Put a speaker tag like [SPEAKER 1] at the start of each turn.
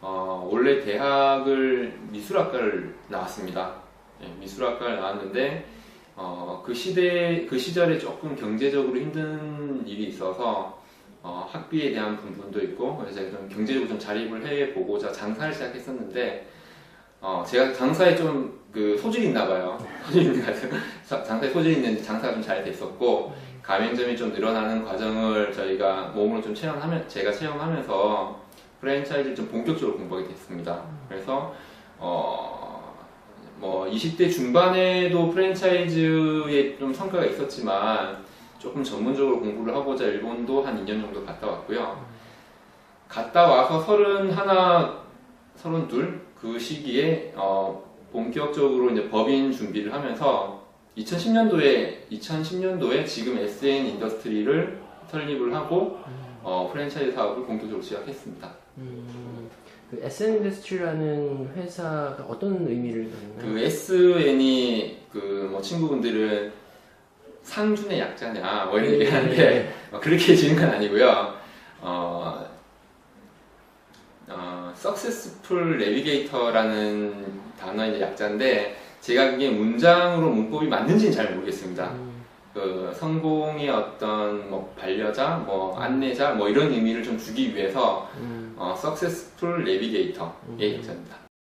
[SPEAKER 1] 어, 원래 대학을 미술학과를 나왔습니다. 예, 미술학과를 나왔는데 어, 그 시대 그 시절에 조금 경제적으로 힘든 일이 있어서 어, 학비에 대한 부분도 있고 그래서 좀 경제적으로 좀 자립을 해 보고자 장사를 시작했었는데 어, 제가 장사에 좀 그 소질이 있나 봐요. 소질 있는. 사- 장사에 소질이 있는데 장사가 좀 잘 됐었고 가맹점이 좀 늘어나는 과정을 저희가 몸으로 좀 체험하면 제가 체험하면서 프랜차이즈를 좀 본격적으로 공부하게 됐습니다. 그래서 어, 뭐 20대 중반에도 프랜차이즈에 좀 성과가 있었지만 조금 전문적으로 공부를 하고자 일본도 한 2년 정도 갔다 왔고요. 갔다 와서 31, 32그 시기에 어, 본격적으로 이제 법인 준비를 하면서 2010년도에 2010년도에 지금 SN 인더스트리를 설립을 하고 어, 프랜차이즈 사업을 본격적으로 시작했습니다.
[SPEAKER 2] 음, 그 SN 인더스트리라는 회사가 어떤 의미를 갖나요?
[SPEAKER 1] 그 SN이 그 뭐 친구분들은 상준의 약자냐 뭐 이런
[SPEAKER 2] 네,
[SPEAKER 1] 얘기 하는데 어, 그렇게 지은 건 아니고요. 어, 어, successful navigator라는 단어의 약자인데 제가 그게 문장으로 문법이 맞는지는 잘 모르겠습니다.
[SPEAKER 2] 음,
[SPEAKER 1] 그 성공의 어떤 뭐 반려자, 뭐 안내자, 뭐 이런 의미를 좀 주기 위해서
[SPEAKER 2] 음,
[SPEAKER 1] 어, successful navigator의
[SPEAKER 2] 음.
[SPEAKER 1] 약자입니다.